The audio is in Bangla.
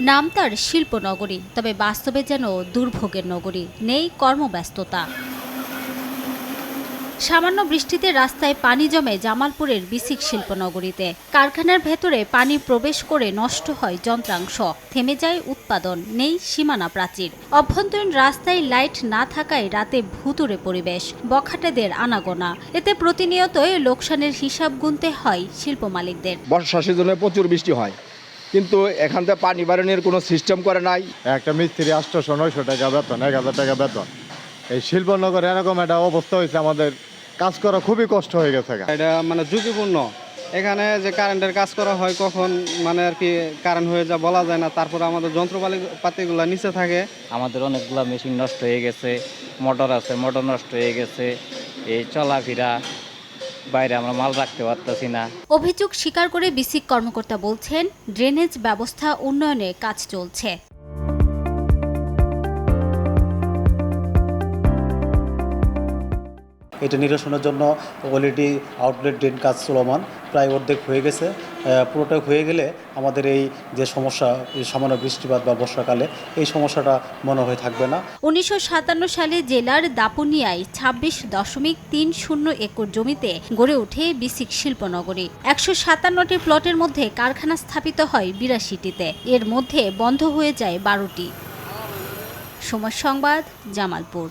নাম তার শিল্প নগরী তবে বাস্তবে যেন দুর্ভোগের নগরী। নেই কর্মব্যস্ততা। সামান্য বৃষ্টিতে রাস্তায় পানি জমে জামালপুরের বিসিক শিল্পনগরীতে। কারখানার ভেতরে পানি প্রবেশ করে নষ্ট হয় যন্ত্রাংশ। থেমে যায় উৎপাদন, নেই সীমানা প্রাচীর। অভ্যন্তরীণ রাস্তায় লাইট না থাকায় রাতে ভুতুরে পরিবেশ, বখাটেদের আনাগোনা। এতে প্রতিনিয়তই লোকসানের হিসাব গুনতে হয় শিল্প মালিকদের বর্ষা সিজনে প্রচুর বৃষ্টি হয়। কিন্তু এখান থেকে পানি বাড়ানোর কোনো সিস্টেম করে নাই। একটা মিস্ত্রি আটশোশো নয়শো টাকা বেতন এক হাজার টাকা বেতন। এই শিল্পনগরে এরকম একটা অবস্থা হয়েছে আমাদের কাজ করা খুবই কষ্ট হয়ে গেছে এটা মানে ঝুঁকিপূর্ণ। এখানে যে কারেন্টের কাজ করা হয় কখন মানে আর কি কারেন্ট হয়ে যা বলা যায় না। তারপরে আমাদের যন্ত্রপাতি পাতিগুলো নিচে থাকে। আমাদের অনেকগুলো মেশিন নষ্ট হয়ে গেছে মোটর আছে মোটর নষ্ট হয়ে গেছে এই চলাফেরা বাইরে আমরা মাল রাখতে পারতেছি না। অভিযোগ স্বীকার করে বিসিক কর্মকর্তা বলছেন, ড্রেনেজ ব্যবস্থা উন্নয়নে কাজ চলছে। এটা নিরসনের জন্য অলরেডি আউটলেট ড্রেন কাজ চলমান। প্রায় অর্ধেক হয়ে গেছে। পুরোটা হয়ে গেলে আমাদের এই যে সমস্যা সামান্য বৃষ্টিপাত বা বর্ষাকালে এই সমস্যাটা মনে হয়ে থাকবে না। উনিশশো সাতান্ন সালে জেলার দাপুনিয়ায় ছাব্বিশ দশমিক তিন শূন্য একর জমিতে গড়ে ওঠে বিসিক শিল্পনগরী। একশো সাতান্নটি প্লটের মধ্যে কারখানা স্থাপিত হয় বিরাশিটিতে। এর মধ্যে বন্ধ হয়ে যায় বারোটি। সময় সংবাদ, জামালপুর।